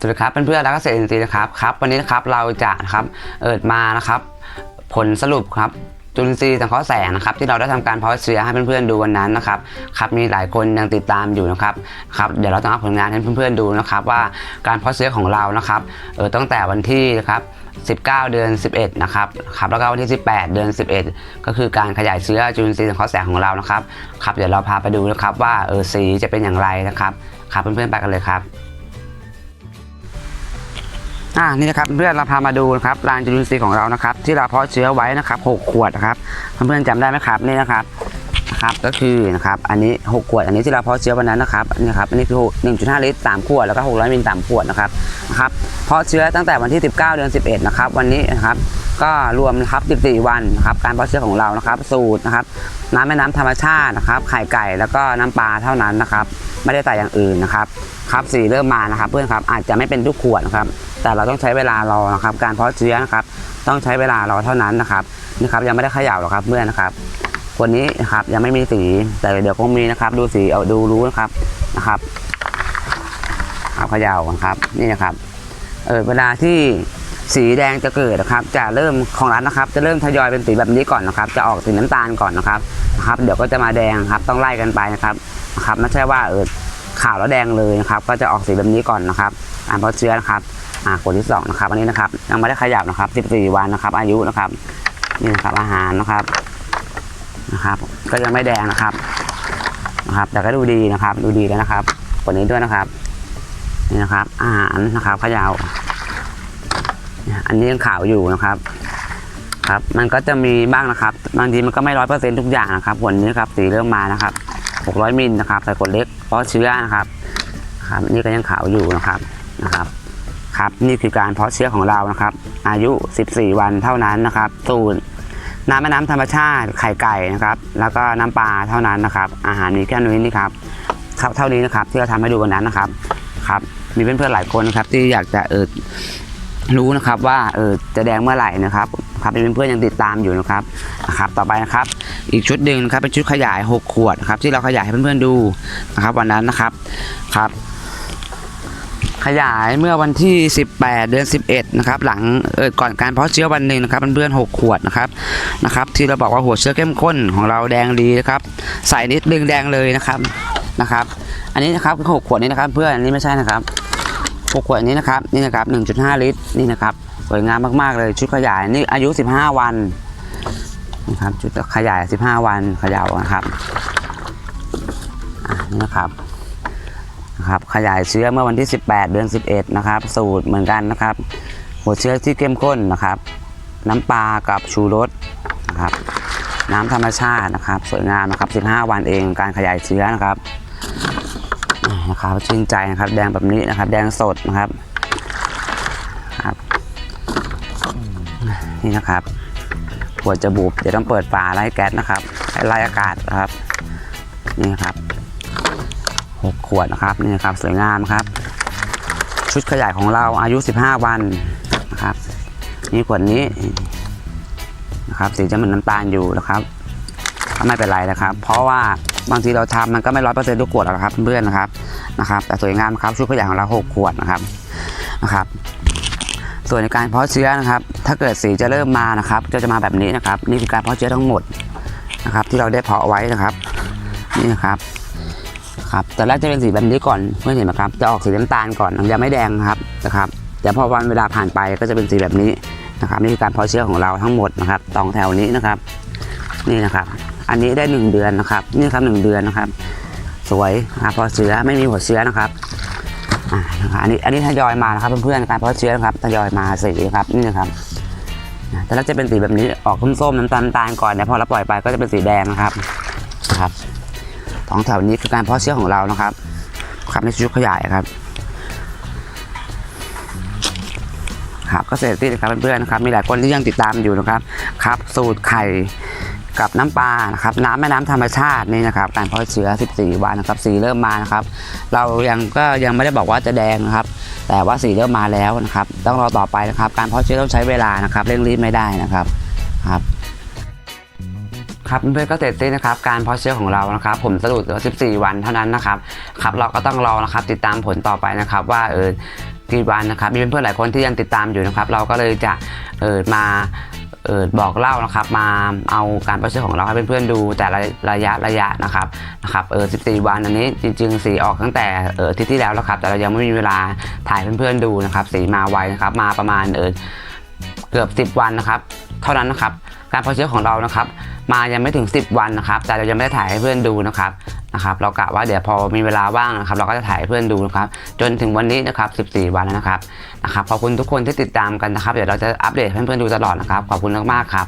สวัสดีครับเพื่อนๆและเกษตรอินทรีย์นะครับครับ วันนี้นะครับเราจะนะครับเอิดมานะครับ ผลสรุปครับจุลินทรีย์สังเคราะห์แสงนะครับที่เราได้ทำการเพาะเชื้อให้เพื่อนๆดูวันนั้นนะครับครับมีหลายคนยังติดตามอยู่นะครับครับเดี๋ยวเราจะเอาผลงานให้เพื่อนๆดูนะครับว่าการเพาะเชื้อของเรานะครับเออตั้งแต่วันที่นะครับ19 เดือน 11 นะครับครับแล้วก็วันที่ 18 เดือน 11 ก็คือการขยายเชื้อจุลินทรีย์สังเคราะห์แสงของเรานะครับครับเดี๋ยวเราพาไปดูนะครับว่าเออสีจะเป็นอย่างไรนะครับครับเพื่อนๆไปกันเลยครับ อ่านี่นะครับเพื่อนเราพามาดูนะครับรางจุลินทรีย์ของเรานะครับ ที่เราเพาะเชื้อไว้นะครับ 6 ขวดนะครับเพื่อนๆจำได้ไหมครับนี่นะครับ นะครับก็คือนะครับอันนี้ 6 ขวด อันนี้ที่เราเพาะเชื้อวันนั้นนะครับนี่ครับอันนี้คือ1.5 ลิตร 3 ขวดแล้วก็ 600มิล3ขวดนะครับนะครับเพาะเชื้อตั้งแต่วันที่ 19 เดือน 11 นะครับ วันนี้นะครับก็รวมนะครับ 14 วันนะครับการเพาะเชื้อของเรานะครับ สูตรนะครับน้ำแม่น้ำธรรมชาตินะครับไข่ไก่แล้วก็น้ำปลาเท่านั้นนะครับไม่ได้ใส่อย่างอื่นนะครับครับสีเริ่มมานะครับเพื่อนครับอาจจะไม่เป็นทุกขวดนะครับแต่เราต้องใช้เวลารอนะครับการเพาะเชื้อนะครับต้องใช้เวลารอเท่านั้นนะครับนี่ครับยังไม่ได้เขย่าหรอกครับเพื่อนนะครับ คนนี้นะครับยังไม่มีสีแต่เดี๋ยวคงมีนะครับ ดูสีเอาดูรู้นะครับนะครับเอาเขย่ากันครับนี่นะครับเออเวลาที่สีแดงจะเกิดนะครับ จะเริ่มของร้านนะครับ จะเริ่มทยอยเป็นสีแบบนี้ก่อนนะครับ จะออกสีน้ำตาลก่อนนะครับนะครับ เดี๋ยวก็จะมาแดงครับ ต้องไล่กันไปนะครับนะครับไม่ใช่ว่าเออขาวแล้วแดงเลยนะครับ ก็จะออกสีแบบนี้ก่อนนะครับอ่านเพราะเชื้อนะครับอ่าขวดที่สองนะครับอันนี้นะครับยังไม่ได้ขยับนะครับ 14 วันนะครับ อายุนะครับนี่นะครับอาหารนะครับ นะครับ ก็ยังไม่แดงนะครับนะครับ แต่ก็ดูดีนะครับ ดูดีแล้วนะครับขวดนี้ด้วยนะครับ นี่นะครับ อาหารนะครับขยาวเนี่ยอันนี้ยังขาวอยู่นะครับ ครับ มันก็จะมีบ้างนะครับบางทีมันก็ไม่ร้อยเปอร์เซ็นต์ทุกอย่างนะครับขวดนี้ครับสีเริ่มมานะครับ600มิลนะครับใส่ขวดเล็กเพราะเชื้อนะครับครับ นี่ก็ยังขาวอยู่นะครับนะครับครับนี่คือการเพาะเชื้อของเรานะครับ อายุ 14 วันเท่านั้นนะครับสูตร น้ำแม่น้ำธรรมชาติไข่ไก่นะครับแล้วก็น้ำปลาเท่านั้นนะครับ อาหารมีแค่นี้นี่ครับครับเท่านี้นะครับที่เราทำให้ดูวันนั้นนะครับครับ มีเพื่อนๆหลายคนนะครับที่อยากจะเออรู้นะครับว่าเออจะแดงเมื่อไหร่นะครับครับเป็นเพื่อนๆยังติดตามอยู่นะครับนะครับ ต่อไปนะครับ อีกชุดหนึ่งนะครับเป็นชุดขยาย 6 ขวดครับที่เราขยายให้เพื่อนๆดูนะครับ วันนั้นนะครับครับ ขยายเมื่อวันที่ 18 เดือน 11 นะครับ หลังเออก่อนการเพาะเชื้อวันหนึ่งนะครับเพื่อนๆ6ขวดนะครับนะครับ ที่เราบอกว่าหัวเชื้อเข้มข้นของเราแดงดีนะครับ ใส่นิดนึงแดงเลยนะครับนะครับ อันนี้นะครับคือ6ขวดนี้นะครับ เพื่อนอันนี้ไม่ใช่นะครับ6ขวดนี้นะครับนี่นะครับ 1.5 ลิตรนี่นะครับสวยงามมากๆเลยชุดขยายนี่อายุ 15 วันนะครับชุดขยาย 15 วันขย่านะครับนี่นะครับ นะครับขยายเชื้อเมื่อวันที่ 18 เดือน 11 นะครับ สูตรเหมือนกันนะครับ หัวเชื้อที่เข้มข้นนะครับ น้ำปลากับชูรสนะครับ น้ำธรรมชาตินะครับ สวยงามนะครับ 15 วันเองการขยายเชื้อนะครับนะครับชื่นใจนะครับ แดงแบบนี้นะครับ แดงสดนะครับครับนี่นะครับหัวจะบุบเดี๋ยวต้องเปิดฝาไล่แก๊สนะครับไล่อากาศนะครับนี่ครับ 6 ขวดนะครับนี่นะครับสวยงามครับ ชุดขยายของเราอายุ 15 วันนะครับนี่ขวดนี้นะครับสีจะเหมือนน้ำตาลอยู่นะครับก็ไม่เป็นไรนะครับ เพราะว่าบางทีเราทำมันก็ไม่ร้อยเปอร์เซ็นต์ทุกขวดหรอกครับเพื่อนนะครับนะครับ แต่สวยงามครับชุดขยายของเรา6ขวดนะครับนะครับ ส่วนในการเพาะเชื้อนะครับ ถ้าเกิดสีจะเริ่มมานะครับ ก็จะมาแบบนี้นะครับ นี่คือการเพาะเชื้อทั้งหมดนะครับ ที่เราได้เพาะไว้นะครับ นี่นะครับ ครับแต่แรกจะเป็นสีแบบนี้ก่อนเพื่อนเห็นไหมครับ จะออกสีน้ำตาลก่อนยังไม่แดงครับนะครับแต่พอวันเวลาผ่านไปก็จะเป็นสีแบบนี้นะครับนี่คือการเพาะเชื้อของเราทั้งหมดนะครับตองแถวนี้นะครับ นี่นะครับ อันนี้ได้ 1 เดือนนะครับ นี่ครับหนึ่งเดือนนะครับ สวยนะครับพาะเชื้อไม่มีหัวเชื้อนะครับอ่านะครับอันนี้อันนี้ทยอยมานะครับเพื่อนๆการเพาะเชื้อนะครับทยอยมาสีครับนี่นะครับแต่แรกจะเป็นสีแบบนี้ออกส้มๆน้ำตาลน้ำตาลก่อนเนี่ยพอเราปล่อยไปก็จะเป็นสีแดงนะครับนะครับ สองแถวนี้คือการเพาะเชื้อของเรานะครับครับในชุดขยายครับครับก็เสร็จที่นะครับเพื่อนๆนะครับ มีหลายคนที่ยังติดตามอยู่นะครับครับ สูตรไข่กับน้ำปลานะครับน้ำแม่น้ำธรรมชาตินี่นะครับ การเพาะเชื้อ 14 วันนะครับสีเริ่มมานะครับ เรายังก็ยังไม่ได้บอกว่าจะแดงนะครับ แต่ว่าสีเริ่มมาแล้วนะครับ ต้องรอต่อไปนะครับ การเพาะเชื้อต้องใช้เวลานะครับเร่งรีบไม่ได้นะครับครับ ครับเพื่อนก็เสร็จสิ้นนะครับการเพาะเชื้อของเรานะครับผมสรุปเหลือ 14 วันเท่านั้นนะครับครับเราก็ต้องรอนะครับติดตามผลต่อไปนะครับว่าเออกี่วันนะครับมีเพื่อนๆหลายคนที่ยังติดตามอยู่นะครับ เราก็เลยจะเออมาเออบอกเล่านะครับมาเอาการเพาะเชื้อของเราให้เพื่อนๆดูแต่ละระยะระยะนะครับนะครับเออ14 วันอันนี้จริงๆสีออกตั้งแต่เอออาทิตย์ที่แล้วแล้วครับ แต่เรายังไม่มีเวลาถ่ายเพื่อนๆดูนะครับ สีมาไวนะครับ มาประมาณเออเกือบ 10 วันนะครับ เท่านั้นนะครับ การเพาะเชื้อของเรานะครับ มายังไม่ถึง 10 วันนะครับ แต่เรายังไม่ได้ถ่ายให้เพื่อนดูนะครับนะครับ เรากะว่าเดี๋ยวพอมีเวลาว่างนะครับ เราก็จะถ่ายให้เพื่อนดูนะครับ จนถึงวันนี้นะครับ 14 วันแล้วนะครับนะครับขอบคุณทุกคนที่ติดตามกันนะครับ เดี๋ยวเราจะอัปเดตให้เพื่อนๆดูตลอดนะครับ ขอบคุณมากๆครับ